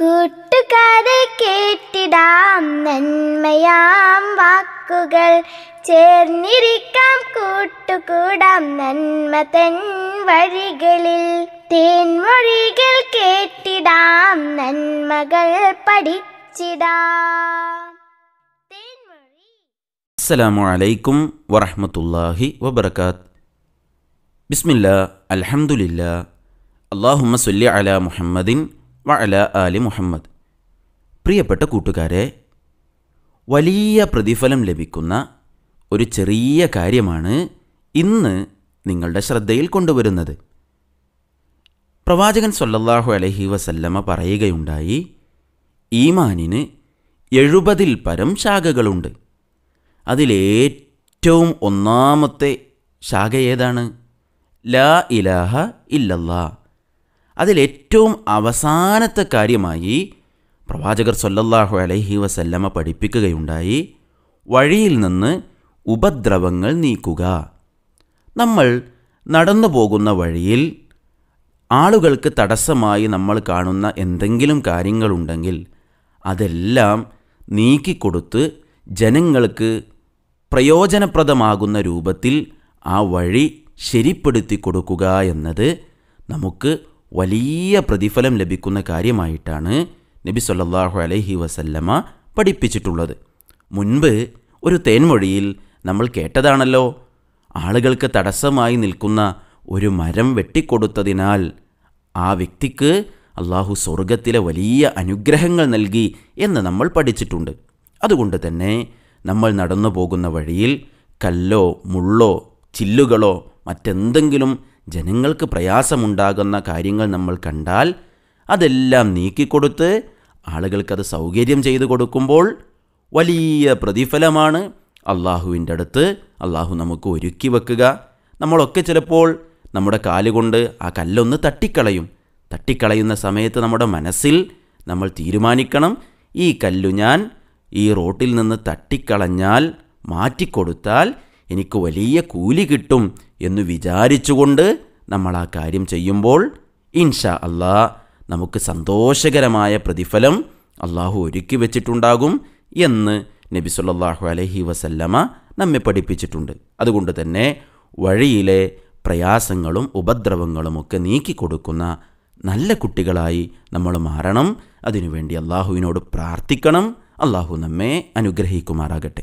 കൂട്ടുകാരെ കേട്ടിടാം നന്മയാം വാക്കുകൾ. ചേർന്നിരിക്കാം കൂട്ടുകൂടാം നന്മ തൻ വഴികളിൽ. തേൻമൊഴികൾ കേട്ടിടാം നന്മകൾ പഠിച്ചിടാം. അസ്സലാമു അലൈക്കും വറഹ്മത്തുള്ളാഹി വബർക്കാത്ത് ബിസ്മില്ല അലഹമുല്ല അള്ളാഹുമ്മ സല്ലി അല മുഹമ്മദിൻ വ അല ആലി മുഹമ്മദ്. പ്രിയപ്പെട്ട കൂട്ടുകാരെ വലിയ പ്രതിഫലം ലഭിക്കുന്ന ഒരു ചെറിയ കാര്യമാണ് ഇന്ന് നിങ്ങളുടെ ശ്രദ്ധയിൽ കൊണ്ടുവരുന്നത്. പ്രവാചകൻ സല്ലല്ലാഹു അലഹി വസല്ലമ പറയുകയുണ്ടായി ഈമാനിന് എഴുപതിൽ പരം ശാഖകളുണ്ട്. അതിലേറ്റവും ഒന്നാമത്തെ ശാഖ ഏതാണ്? ലാ ഇലാഹ ഇല്ലല്ലാ അതിലേറ്റവും അവസാനത്തെ കാര്യമായി പ്രവാചകർ സല്ലല്ലാഹു അലൈഹി വസല്ലമ പഠിപ്പിക്കുകയുണ്ടായി വഴിയിൽ നിന്ന് ഉപദ്രവങ്ങൾ നീക്കുക. നമ്മൾ നടന്നു പോകുന്ന വഴിയിൽ ആളുകൾക്ക് തടസ്സമായി നമ്മൾ കാണുന്ന എന്തെങ്കിലും കാര്യങ്ങളുണ്ടെങ്കിൽ അതെല്ലാം നീക്കിക്കൊടുത്ത് ജനങ്ങൾക്ക് പ്രയോജനപ്രദമാകുന്ന രൂപത്തിൽ ആ വഴി ശരിപ്പെടുത്തി കൊടുക്കുക എന്നത് നമുക്ക് വലിയ പ്രതിഫലം ലഭിക്കുന്ന കാര്യമായിട്ടാണ് നബി സല്ലാഹു അലൈഹി വസല്ലമ പഠിപ്പിച്ചിട്ടുള്ളത്. മുൻപ് ഒരു തേൻമൊഴിയിൽ നമ്മൾ കേട്ടതാണല്ലോ ആളുകൾക്ക് തടസ്സമായി നിൽക്കുന്ന ഒരു മരം വെട്ടിക്കൊടുത്തതിനാൽ ആ വ്യക്തിക്ക് അള്ളാഹു സ്വർഗത്തിലെ വലിയ അനുഗ്രഹങ്ങൾ നൽകി എന്ന് നമ്മൾ പഠിച്ചിട്ടുണ്ട്. അതുകൊണ്ട് തന്നെ നമ്മൾ നടന്നു പോകുന്ന വഴിയിൽ കല്ലോ മുള്ളോ ചില്ലുകളോ മറ്റെന്തെങ്കിലും ജനങ്ങൾക്ക് പ്രയാസമുണ്ടാകുന്ന കാര്യങ്ങൾ നമ്മൾ കണ്ടാൽ അതെല്ലാം നീക്കിക്കൊടുത്ത് ആളുകൾക്കത് സൗകര്യം ചെയ്തു കൊടുക്കുമ്പോൾ വലിയ പ്രതിഫലമാണ് അള്ളാഹുവിന്റെ അടുത്ത്. അള്ളാഹു നമുക്ക് ഒരുക്കി വെക്കുക. നമ്മളൊക്കെ ചിലപ്പോൾ നമ്മുടെ കാലുകൊണ്ട് ആ കല്ലൊന്ന് തട്ടിക്കളയും. തട്ടിക്കളയുന്ന സമയത്ത് നമ്മുടെ മനസ്സിൽ നമ്മൾ തീരുമാനിക്കണം ഈ കല്ലു ഞാൻ ഈ റോട്ടിൽ നിന്ന് തട്ടിക്കളഞ്ഞാൽ മാറ്റിക്കൊടുത്താൽ എനിക്ക് വലിയ കൂലി കിട്ടും എന്ന് വിചാരിച്ചുകൊണ്ട് നമ്മൾ ആ കാര്യം ചെയ്യുമ്പോൾ ഇൻഷാ അള്ളാ നമുക്ക് സന്തോഷകരമായ പ്രതിഫലം അള്ളാഹു ഒരുക്കി വെച്ചിട്ടുണ്ടാകും എന്ന് നബി സല്ലല്ലാഹു അലഹി വസല്ലമ നമ്മെ പഠിപ്പിച്ചിട്ടുണ്ട്. അതുകൊണ്ട് തന്നെ വഴിയിലെ പ്രയാസങ്ങളും ഉപദ്രവങ്ങളും ഉപദ്രവങ്ങളുമൊക്കെ നീക്കിക്കൊടുക്കുന്ന നല്ല കുട്ടികളായി നമ്മൾ മാറണം. അതിനുവേണ്ടി അള്ളാഹുവിനോട് പ്രാർത്ഥിക്കണം. അള്ളാഹു നമ്മെ അനുഗ്രഹിക്കുമാറാകട്ടെ.